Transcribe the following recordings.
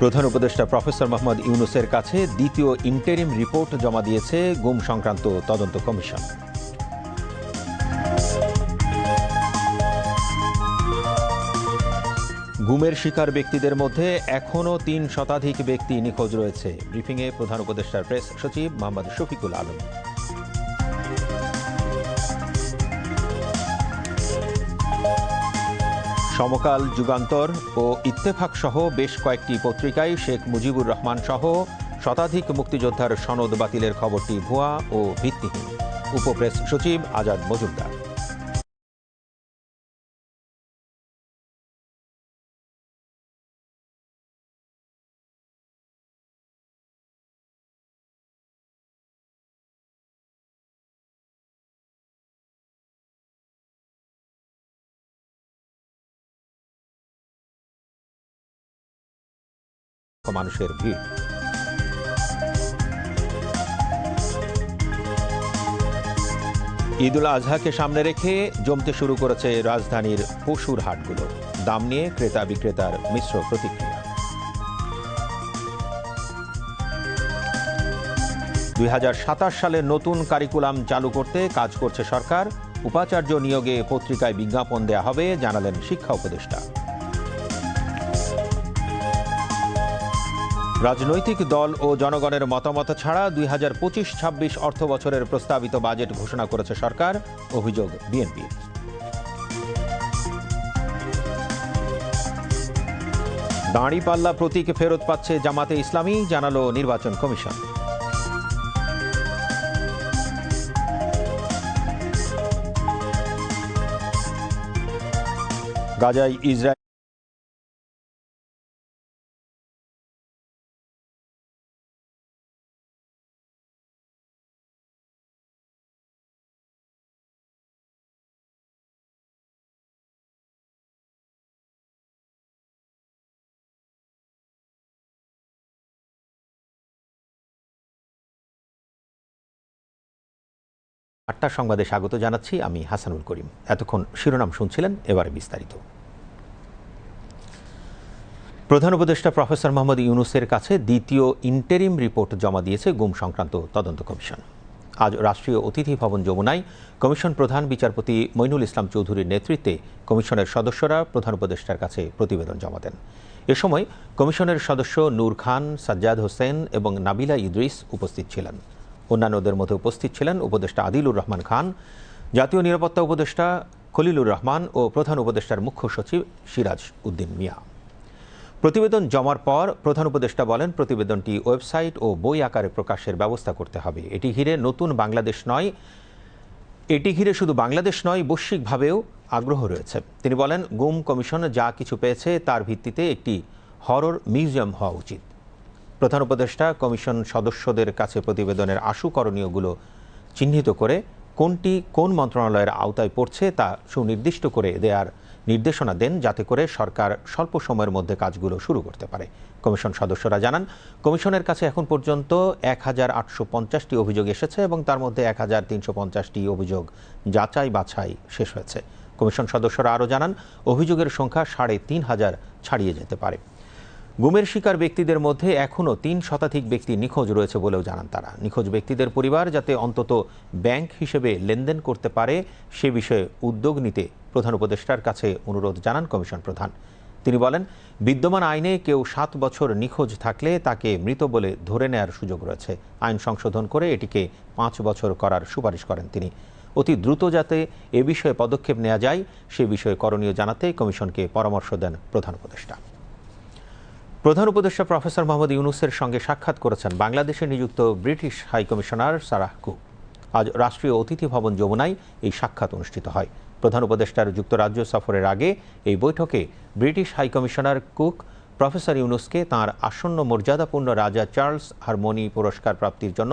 প্রধান উপদেষ্টা প্রফেসর মোহাম্মদ ইউনুসের কাছে দ্বিতীয় ইন্টারিম রিপোর্ট জমা দিয়েছে গুম সংক্রান্ত তদন্ত কমিশন। গুমের শিকার ব্যক্তিদের মধ্যে এখনও তিন শতাধিক ব্যক্তি নিখোঁজ রয়েছে। ব্রিফিংয়ে প্রধান উপদেষ্টার প্রেস সচিব মোহাম্মদ শফিকুল আলম। সমকাল যুগান্তর ও ইত্তেফাক সহ বেশ কয়েকটি পত্রিকায় শেখ মুজিবুর রহমান সহ শতাধিক মুক্তিযোদ্ধার সনদ বাতিলের খবরটি ভুয়া ও ভিত্তিহীন। উপপ্রেস সচিব আজাদ মজুমদার। মানুষের ভিড়। ঈদুল আজহাকে সামনে রেখে জমতে শুরু করেছে রাজধানীর পশুর হাটগুলো। দাম নিয়ে ক্রেতা বিক্রেতার মিশ্র প্রতিক্রিয়া। দুই হাজার সাতাশ সালে নতুন কারিকুলাম চালু করতে কাজ করছে সরকার। উপাচার্য নিয়োগে পত্রিকায় বিজ্ঞাপন দেয়া হবে, জানালেন শিক্ষা উপদেষ্টা। রাজনৈতিক দল ও জনগণের মতামত ছাড়া দুই হাজার পঁচিশ ছাব্বিশ অর্থ বছরের প্রস্তাবিত বাজেট ঘোষণা করেছে সরকার, অভিযোগ বিএনপি। দাঁড়িপাল্লা প্রতীক ফেরত পাচ্ছে জামাতে ইসলামী, জানালো নির্বাচন কমিশন। গাজায় ইসরায়েল আটটা সংবাদে স্বাগত জানাচ্ছি আমি হাসানুল করিম। এতক্ষণ শিরোনাম শুনছিলেন এবারে বিস্তারিত। প্রধান উপদেষ্টা প্রফেসর মোহাম্মদ ইউনুসের কাছে দ্বিতীয় ইন্টারিম রিপোর্ট জমা দিয়েছে গুম সংক্রান্ত তদন্ত কমিশন। আজ রাষ্ট্রীয় অতিথি ভবন যমুনায় কমিশন প্রধান বিচারপতি মইনুল ইসলাম চৌধুরীর নেতৃত্বে কমিশনের সদস্যরা প্রধান উপদেষ্টার কাছে প্রতিবেদন জমা দেন। এ সময় কমিশনের সদস্য নূর খান, সাজ্জাদ হোসেন এবং নাবিলা ইদ্রিস উপস্থিত ছিলেন। অন্যান্যদের মধ্যে উপস্থিত ছিলেন উপদেষ্টা আদিলুর রহমান খান, জাতীয় নিরাপত্তা উপদেষ্টা খলিলুর রহমান ও প্রধান উপদেষ্টার মুখ্য সচিব সিরাজ উদ্দিন মিয়া। প্রতিবেদন জমার পর প্রধান উপদেষ্টা বলেন, প্রতিবেদনটি ওয়েবসাইট ও বই আকারে প্রকাশের ব্যবস্থা করতে হবে। এটি ঘিরে নতুন বাংলাদেশ নয়, এটি ঘিরে শুধু বাংলাদেশ নয়, বৈশ্বিকভাবেও আগ্রহ রয়েছে। তিনি বলেন, গুম কমিশন যা কিছু পেয়েছে তার ভিত্তিতে একটি হরর মিউজিয়াম হওয়া উচিত। প্রধান উপদেষ্টা, কমিশন সদস্যদের কাছে প্রতিবেদনের আশু করণীয়গুলো চিহ্নিত করে কোনটি কোন মন্ত্রণালয়ের আওতায় পড়ছে তা সুনির্দিষ্ট করে দেওয়ার নির্দেশনা দেন, যাতে করে সরকার স্বল্প সময়ের মধ্যে কাজগুলো শুরু করতে পারে। কমিশন সদস্যরা জানান, কমিশনের কাছে এখন পর্যন্ত এক হাজার আটশো পঞ্চাশটি অভিযোগ এসেছে এবং তার মধ্যে এক হাজার তিনশো পঞ্চাশটি অভিযোগ যাচাই বাছাই শেষ হয়েছে। কমিশন সদস্যরা আরও জানান, অভিযোগের সংখ্যা সাড়ে তিন হাজার ছাড়িয়ে যেতে পারে। গুমের শিকার ব্যক্তিদের মধ্যে এখনও তিন শতাধিক ব্যক্তি নিখোঁজ রয়েছে বলেও জানান তারা। নিখোঁজ ব্যক্তিদের পরিবার যাতে অন্তত ব্যাংক হিসেবে লেনদেন করতে পারে, সে বিষয়ে উদ্যোগ নিতে প্রধান উপদেষ্টার কাছে অনুরোধ জানান কমিশন প্রধান। তিনি বলেন, বিদ্যমান আইনে কেউ সাত বছর নিখোঁজ থাকলে তাকে মৃত বলে ধরে নেয়ার সুযোগ রয়েছে। আইন সংশোধন করে এটিকে পাঁচ বছর করার সুপারিশ করেন তিনি। অতি দ্রুত যাতে এ বিষয়ে পদক্ষেপ নেওয়া যায়, সে বিষয়ে করণীয় জানাতে কমিশনকে পরামর্শ দেন প্রধান উপদেষ্টা। প্রধান উপদেষ্টা প্রফেসর মোহাম্মদ ইউনুসের সঙ্গে সাক্ষাৎ করেছেন বাংলাদেশে নিযুক্ত British high commissioner Sarah Cook. আজ রাষ্ট্রীয় অতিথি ভবন যমুনায় এই সাক্ষাৎ অনুষ্ঠিত হয়। প্রধান উপদেষ্টার যুক্তরাজ্য সফরের আগে এই বৈঠকে British high commissioner Cook, professor ইউনুসকে তাঁর আসন্ন মর্যাদাপূর্ণ রাজা চার্লস হারমোনি পুরস্কার প্রাপ্তির জন্য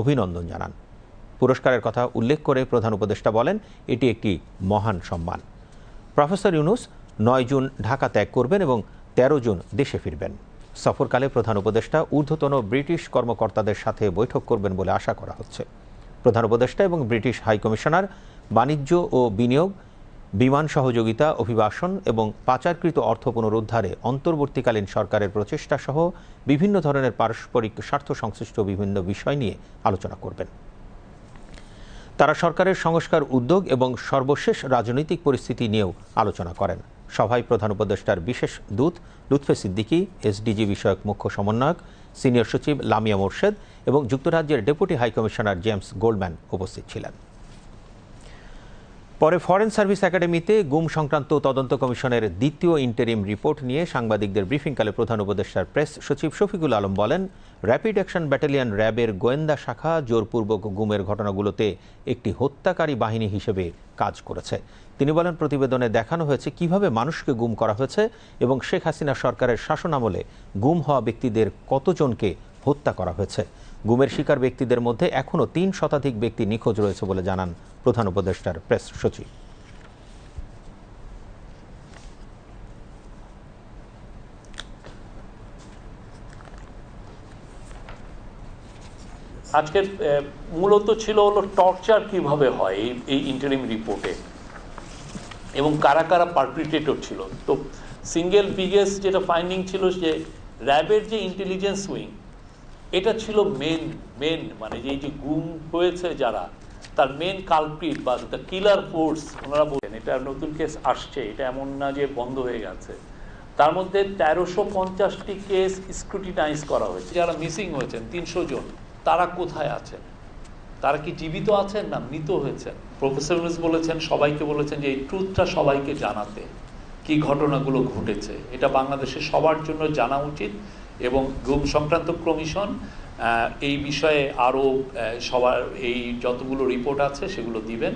অভিনন্দন জানান। পুরস্কারের কথা উল্লেখ করে প্রধান উপদেষ্টা বলেন, এটি একটি মহান সম্মান। প্রফেসর ইউনুস নয় জুন ঢাকা ত্যাগ করবেন এবং তেরো জুন দেশে ফিরবেন। সফরকালে প্রধান উপদেষ্টা ঊর্ধ্বতন ব্রিটিশ কর্মকর্তাদের সাথে বৈঠক করবেন বলে আশা করা হচ্ছে। প্রধান উপদেষ্টা এবং ব্রিটিশ হাই কমিশনার বাণিজ্য ও বিনিয়োগ, বিমান সহযোগিতা, অভিবাসন এবং পাচারকৃত অর্থ পুনরুদ্ধারে অন্তর্বর্তীকালীন সরকারের প্রচেষ্টা সহ বিভিন্ন ধরনের পারস্পরিক স্বার্থ সংশ্লিষ্ট বিভিন্ন বিষয় নিয়ে আলোচনা করবেন। তারা সরকারের সংস্কার উদ্যোগ এবং সর্বশেষ রাজনৈতিক পরিস্থিতি নিয়েও আলোচনা করেন। সভায় প্রধান উপদেষ্টার বিশেষ দূত লুৎফে সিদ্দিকী, এসডিজি বিষয়ক মুখ্য সমন্বয়ক, সিনিয়র সচিব লামিয়া মোর্শেদ এবং যুক্তরাজ্যের ডেপুটি হাইকমিশনার জেমস গোল্ডম্যান উপস্থিত ছিলেন। পরে ফরেন সার্ভিস একাডেমিতে গুম সংক্রান্ত তদন্ত কমিশনের দ্বিতীয় ইন্টারিম রিপোর্ট নিয়ে সাংবাদিকদের ব্রিফিংকালে প্রধান উপদেষ্টার প্রেস সচিব শফিকুল আলম বলেন, র্যাপিড অ্যাকশন ব্যাটালিয়ন র্যাবের গোয়েন্দা শাখা জোরপূর্বক গুমের ঘটনাগুলোতে একটি হত্যাকারী বাহিনী হিসেবে কাজ করেছে। তিনি বলেন, প্রতিবেদনে দেখানো হয়েছে কীভাবে মানুষকে গুম করা হয়েছে এবং শেখ হাসিনা সরকারের শাসনামলে গুম হওয়া ব্যক্তিদের কতজনকে হত্যা করা হয়েছে। গুমের শিকার ব্যক্তিদের মধ্যে এখনও তিন শতাধিক ব্যক্তি নিখোঁজ রয়েছে বলে জানান প্রধান উপদেষ্টার প্রেস সচিব। আজকের মূলত ছিল হলো টর্চার কীভাবে হয় এই ইন্টারিম রিপোর্টে এবং কারা কারা পারপিটেটর ছিল? তো সিঙ্গেল বিগেস্ট যেটা ফাইন্ডিং ছিল যে র্যাবের যে ইন্টেলিজেন্স উইং এটা ছিল মেন মেন মানে যে যে গুম হয়েছে যারা, তার মেন কালপ্রিট বা দ্য কিলার ফোর্স ওনারা বলেন এটা নতুন কেস আসছে, এটা এমন না যে বন্ধ হয়ে গেছে। তার মধ্যে তেরোশো পঞ্চাশটি কেস স্ক্রুটিনাইজ করা হয়েছে। যারা মিসিং হয়েছেন, তিনশো জন, তারা কোথায় আছেন তারা কি জীবিত আছেন না মৃত হয়েছেন? প্রফেসর বলেছেন, সবাইকে বলেছেন যে এই ট্রুথটা সবাইকে জানাতে কি ঘটনাগুলো ঘটেছে। এটা বাংলাদেশে সবার জন্য জানা উচিত এবং গুম সংক্রান্ত কমিশন এই বিষয়ে আরও সবার এই যতগুলো রিপোর্ট আছে সেগুলো দিবেন।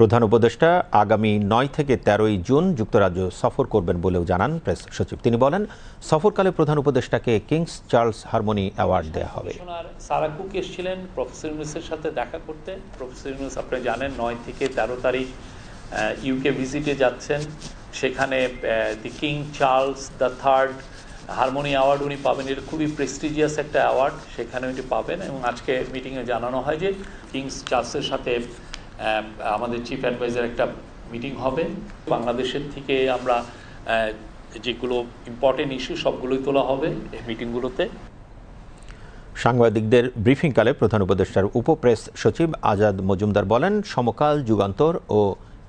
প্রধান উপদেষ্টা আগামী নয় থেকে তেরোই জুন যুক্তরাজ্য সফর করবেন বলেও জানান প্রেস সচিব। তিনি বলেন, সফরকালে প্রধান উপদেষ্টাকে কিংস চার্লস হারমোনি অ্যাওয়ার্ড দেওয়া হবে। কমিশনার সারা কুক এসেছিলেন প্রফেসর ইউনুসের সাথে দেখা করতে। প্রফেসর ইউনুস, আপনি জানেন, নয় থেকে তেরো তারিখ ইউকে ভিজিটে যাচ্ছেন। সেখানে the king Charles the third harmony award উনি পাবেন। এটা খুবই প্রেস্টিজিয়াস একটা অ্যাওয়ার্ড। সেখানে উনি পাবেন এবং আজকে মিটিংয়ে জানানো হয় যে কিংস চার্লসের সাথে আমাদের চিফ অ্যাডভাইজার একটা মিটিং হবে। বাংলাদেশের থেকে আমরা যেগুলো ইম্পর্টেন্ট ইস্যু সবগুলোই তোলা হবে এই মিটিংগুলোতে সাংবাদিকদের ব্রিফিংকালে প্রধান উপদেষ্টার উপপ্রেস সচিব আজাদ মজুমদার বলেন, সমকাল, যুগান্তর ও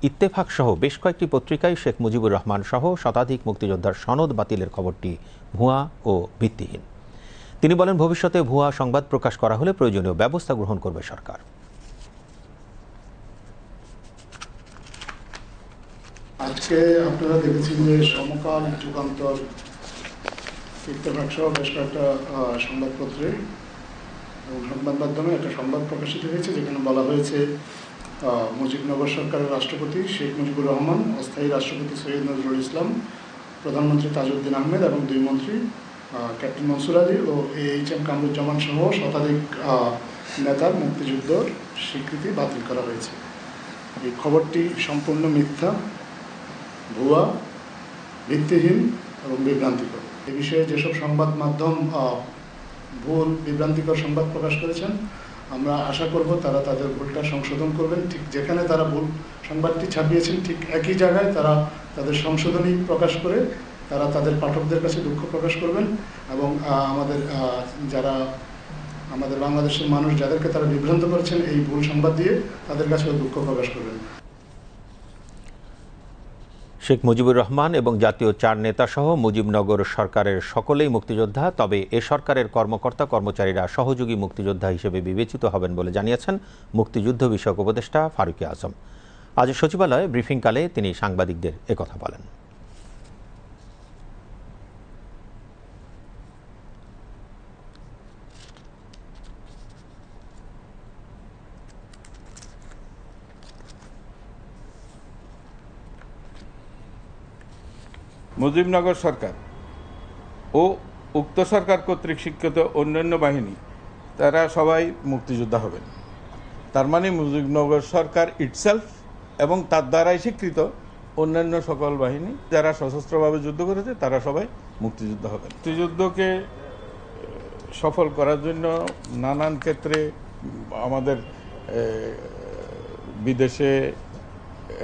ইত্তেফাক সহ বেশ কয়েকটি পত্রিকায় শেখ মুজিবুর রহমান সহ শতাধিক মুক্তিযোদ্ধার সনদ বাতিলের খবরটি ভুয়া ও ভিত্তিহীন। তিনি বলেন, ভবিষ্যতে ভুয়া সংবাদ প্রকাশ করা হলে প্রয়োজনীয় ব্যবস্থা গ্রহণ করবে সরকার। আজকে আপনারা দেখেছেন যে সমকাল যুগান্তর ইত্তেফাক সহ বেশ কয়েকটা সংবাদপত্রে, এবং সংবাদ মাধ্যমে একটা সংবাদ প্রকাশিত হয়েছে, যেখানে বলা হয়েছে মুজিবনগর সরকারের রাষ্ট্রপতি শেখ মুজিবুর রহমান, অস্থায়ী রাষ্ট্রপতি সৈয়দ নজরুল ইসলাম, প্রধানমন্ত্রী তাজউদ্দিন আহমেদ এবং দুই মন্ত্রী ক্যাপ্টেন মনসুর আলী ও এইচ এম কামরুজ্জামান সহ শতাধিক নেতার মুক্তিযুদ্ধর স্বীকৃতি বাতিল করা হয়েছে। এই খবরটি সম্পূর্ণ মিথ্যা। ভুয়া, ভিত্তিহীন এবং বিভ্রান্তিকর। এ বিষয়ে যেসব সংবাদ মাধ্যম ভুল, বিভ্রান্তিকর সংবাদ প্রকাশ করেছেন, আমরা আশা করব তারা তাদের ভুলটা সংশোধন করবেন। ঠিক যেখানে তারা ভুল সংবাদটি ছাপিয়েছেন, ঠিক একই জায়গায় তারা তাদের সংশোধনী প্রকাশ করে তারা তাদের পাঠকদের কাছে দুঃখ প্রকাশ করবেন এবং আমাদের যারা আমাদের বাংলাদেশের মানুষ যাদেরকে তারা বিভ্রান্ত করেছেন এই ভুল সংবাদ দিয়ে তাদের কাছেও দুঃখ প্রকাশ করবেন। শেখ মুজিবুর রহমান এবং জাতীয় চার নেতা সহ মুজিবনগর সরকারের সকলেই মুক্তিযোদ্ধা, তবে এ সরকারের কর্মকর্তা কর্মচারীরা সহযোগী মুক্তিযোদ্ধা হিসেবে বিবেচিত হবেন বলে জানিয়েছেন মুক্তিযুদ্ধ বিষয়ক উপদেষ্টা ফারুকি আজম। আজ সচিবালয়ে ব্রিফিংকালে তিনি সাংবাদিকদের একথা বলেন। মুজিবনগর সরকার ও উক্ত সরকার কর্তৃক শিক্ষিত অন্যান্য বাহিনী, তারা সবাই মুক্তিযোদ্ধা হবেন। তার মানে মুজিবনগর সরকার ইটসেলফ এবং তার দ্বারাই স্বীকৃত অন্যান্য সকল বাহিনী, যারা সশস্ত্রভাবে যুদ্ধ করেছে, তারা সবাই মুক্তিযোদ্ধা হবেন। মুক্তিযুদ্ধকে সফল করার জন্য নানান ক্ষেত্রে আমাদের বিদেশে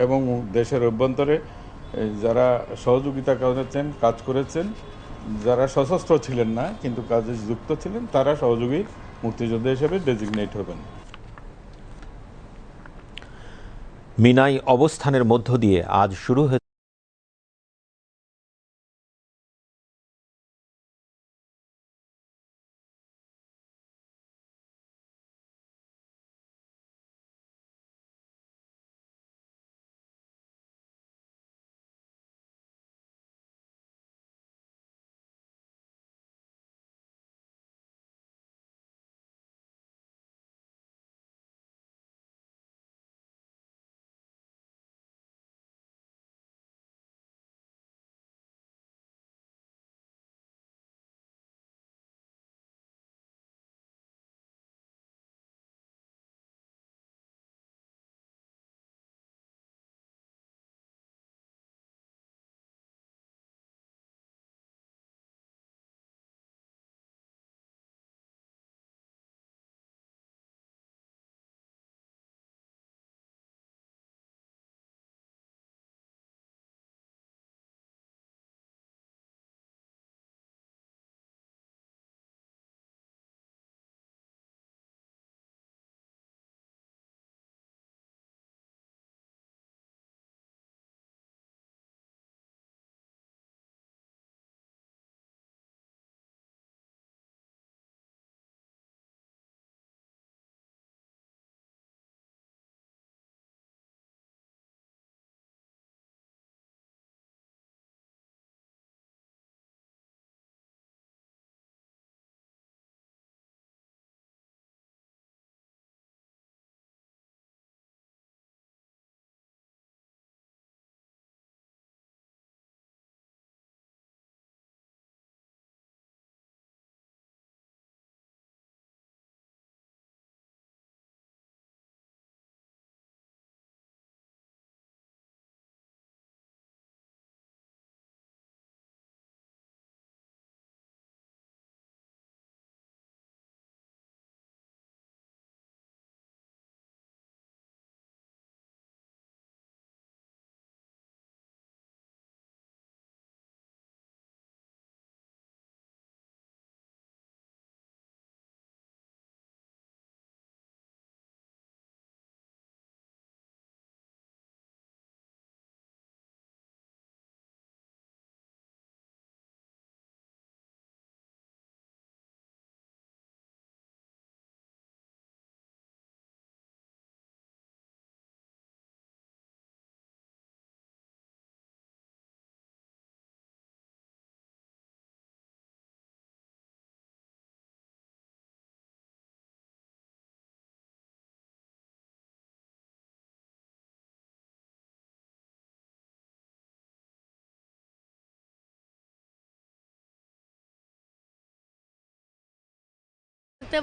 এবং দেশের অভ্যন্তরে যারা সহযোগিতা করেছেন, কাজ করেছেন, যারা সশস্ত্র ছিলেন না, কিন্তু কাজে যুক্ত ছিলেন, তারা সহযোগী মুক্তিযোদ্ধা হিসেবে ডেজিগনেট হবেন। মিনাই অবস্থানের মধ্য দিয়ে আজ শুরু হয়েছে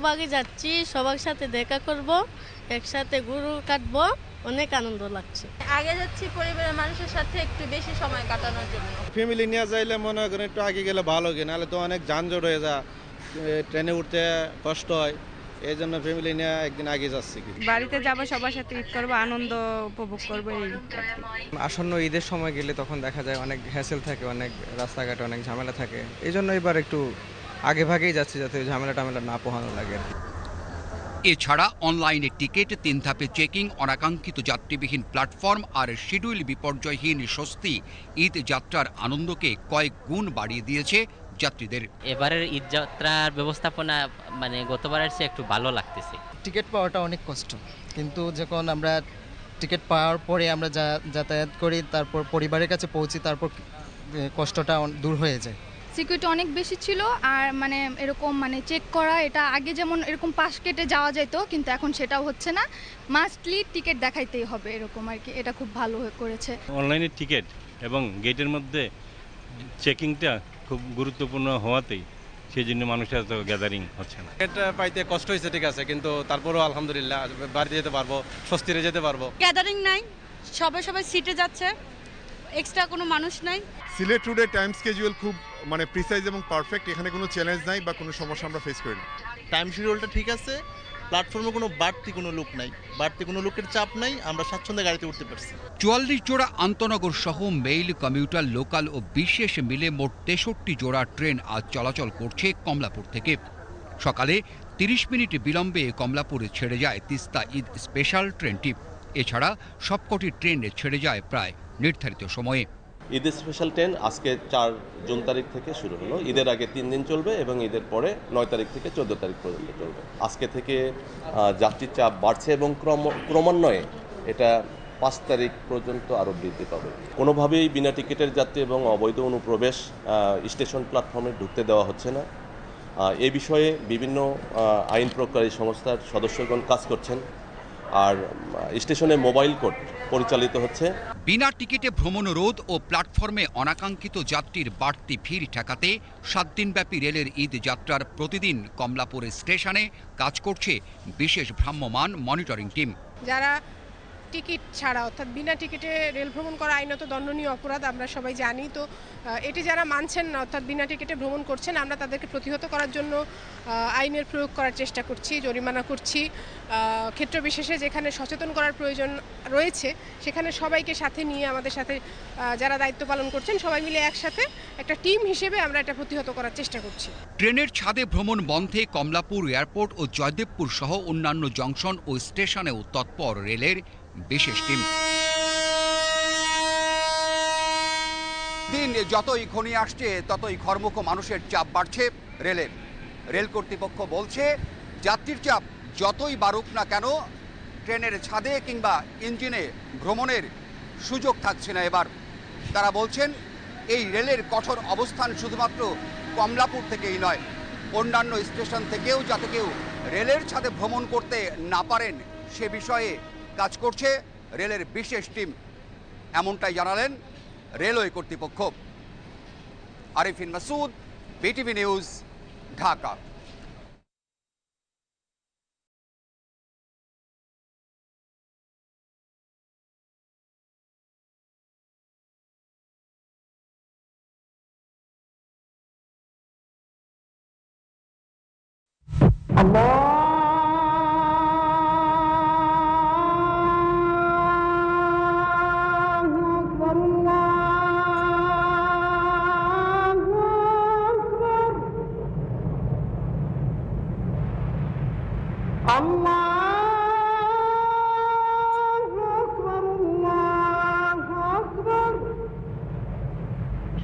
বাগে যাচ্ছি সবার সাথে দেখা করব একসাথে গরু কাটবো অনেক আনন্দ লাগছে। আগে যাচ্ছি পরিবারের মানুষের সাথে একটু বেশি সময় কাটানোর জন্য। ফ্যামিলি নিয়ে যাইলে মনে করেন একটু আগে গেলে ভালো কি নাহলে তো অনেক যানজট হয়ে যা ট্রেনে উঠতে কষ্ট হয় এই জন্য ফ্যামিলি নিয়ে একদিন আগে যাচ্ছি কি বাড়িতে যাব সবার সাথে ঈদ করব আনন্দ উপভোগ করব এই আসন্ন ঈদের সময় গেলে তখন দেখা যায় অনেক হ্যাসেল থাকে অনেক রাস্তাঘাটে অনেক ঝামেলা থাকে এই জন্য এবার একটু আগে ভাগেই যাচ্ছে যাতে ঝামেলা টামেলা না পোহানো লাগে আর কি। এছাড়া অনলাইনে টিকিট তিন ধাপে চেকিং অনাকাঙ্ক্ষিত যাত্রীবিহীন প্ল্যাটফর্ম আর শিডিউল বিপর্যয়হীন স্বস্তি ঈদ যাত্রার আনন্দকে কয়েক গুণ বাড়িয়ে দিয়েছে যাত্রীদের। এবারের ঈদ যাত্রার ব্যবস্থাপনা মানে গতবারের চেয়ে একটু ভালো লাগতেছে। টিকিট পাওয়াটা অনেক কষ্ট। কিন্তু যখন আমরা টিকিট পাওয়ার পরে আমরা যা যাতায়াত করি তারপর পরিবারের কাছে পৌঁছি তারপর কষ্টটা দূর হয়ে যায়। সিকিউরিটি অনেক বেশি ছিল আর মানে এরকম মানে চেক করা এটা আগে যেমন এরকম পাশ কেটে যাওয়া যেত কিন্তু এখন সেটাও হচ্ছে না। মাস্টলি টিকিট দেখাইতেই হবে এরকম আর কি এটা খুব ভালো করেছে। অনলাইনে টিকিট এবং গেটের মধ্যে চেকিংটা খুব গুরুত্বপূর্ণ হওয়াতেই সেই জন্য মানুষের এত গ্যাদারিং হচ্ছে না। টিকিট পাইতে কষ্ট হয়েছে ঠিক আছে কিন্তু তারপরেও আলহামদুলিল্লাহ বাড়িতে যেতে পারব স্বস্তিরে যেতে পারব। গ্যাদারিং নাই সবাই সবাই সিটে যাচ্ছে। এক্সট্রা কোনো মানুষ নাই। সিলেট রুটের টাইম স্কেজুয়াল খুব মানে প্রিসাইজ এবং পারফেক্ট এখানে কোনো চ্যালেঞ্জ নাই বা কোনো সমস্যা আমরা ফেস করি না টাইম শিডিউলটা ঠিক আছে প্ল্যাটফর্মে কোনো বাড়তি কোনো লোক নাই। বাড়তি কোনো লোকের চাপ নাই আমরা স্বাচ্ছন্দ্যে গাড়িতে উঠতে পারছি। চুয়াল্লিশ জোড়া আন্তনগর সহ মেইল কমিউটার লোকাল ও বিশেষ মিলে মোট তেষট্টি জোড়া ট্রেন আজ চলাচল করছে কমলাপুর থেকে। সকালে তিরিশ মিনিট বিলম্বে কমলাপুরে ছেড়ে যায় তিস্তা ঈদ স্পেশাল ট্রেনটি এছাড়া সবকটি ট্রেন ছেড়ে যায় প্রায় নির্ধারিত সময়ে। ঈদের স্পেশাল ট্রেন আজকে চার জুন তারিখ থেকে শুরু হলো। ঈদের আগে তিন দিন চলবে এবং ঈদের পরে নয় তারিখ থেকে চোদ্দ তারিখ পর্যন্ত চলবে। আজকে থেকে যাত্রীর চাপ বাড়ছে এবং ক্রম, ক্রমান্বয়ে এটা পাঁচ তারিখ পর্যন্ত আরও বৃদ্ধি পাবে। কোনোভাবেই বিনা টিকিটের যাত্রী এবং অবৈধ অনুপ্রবেশ স্টেশন প্ল্যাটফর্মে ঢুকতে দেওয়া হচ্ছে না। এ বিষয়ে বিভিন্ন আইন প্রয়োগকারী সংস্থার সদস্যগণ কাজ করছেন। আর স্টেশনে মোবাইল কোড পরিচালিত হচ্ছে। বিনা টিকিটে ভ্রমণ রোধ ও প্ল্যাটফর্মে অনাকাঙ্ক্ষিত যাত্রীর বাড়তি ভিড় ঠেকাতে সাত দিনব্যাপী রেলের ঈদ যাত্রার প্রতিদিন কমলাপুর স্টেশনে কাজ করছে বিশেষ ভ্রাম্যমান মনিটরিং টিম। যারা টিকিট ছাড়া, অর্থাৎ বিনা টিকিটে রেল ভ্রমণ করা আইনত দণ্ডনীয় অপরাধ আমরা সবাই জানি। তো এটি যারা মানছেন না, অর্থাৎ বিনা টিকিটে ভ্রমণ করছেন, আমরা তাদেরকে প্রতিহত করার জন্য আইনের প্রয়োগ করার চেষ্টা করছি, জরিমানা করছি। ক্ষেত্র বিশেষে যেখানে সচেতন করার প্রয়োজন রয়েছে, সেখানে সবাইকে সাথে নিয়ে, আমাদের সাথে যারা দায়িত্ব পালন করছেন, সবাই মিলে একসাথে একটা টিম হিসেবে আমরা এটা প্রতিহত করার চেষ্টা করছি। ট্রেনের ছাদে ভ্রমণ বন্ধে কমলাপুর এয়ারপোর্ট ও জয়দেবপুর সহ অন্যান্য জংশন ও স্টেশনেও তৎপর রেলের বিশেষ টিম। দিন যতই ঘনিয়ে আসছে, ততই ঘরমুখ মানুষের চাপ বাড়ছে রেলের। রেল কর্তৃপক্ষ বলছে, যাত্রীর চাপ যতই বাড়ুক না কেন, ট্রেনের ছাদে কিংবা ইঞ্জিনে ভ্রমণের সুযোগ থাকছে না এবার। তারা বলছেন, এই রেলের কঠোর অবস্থান শুধুমাত্র কমলাপুর থেকেই নয়, অন্যান্য স্টেশন থেকেও যাতে কেউ রেলের ছাদে ভ্রমণ করতে না পারেন, সে বিষয়ে কাজ করছে রেলের বিশেষ টিম এমনটাই জানালেন রেলওয়ে কর্তৃপক্ষ। Arifin Masud BTV news Dhaka.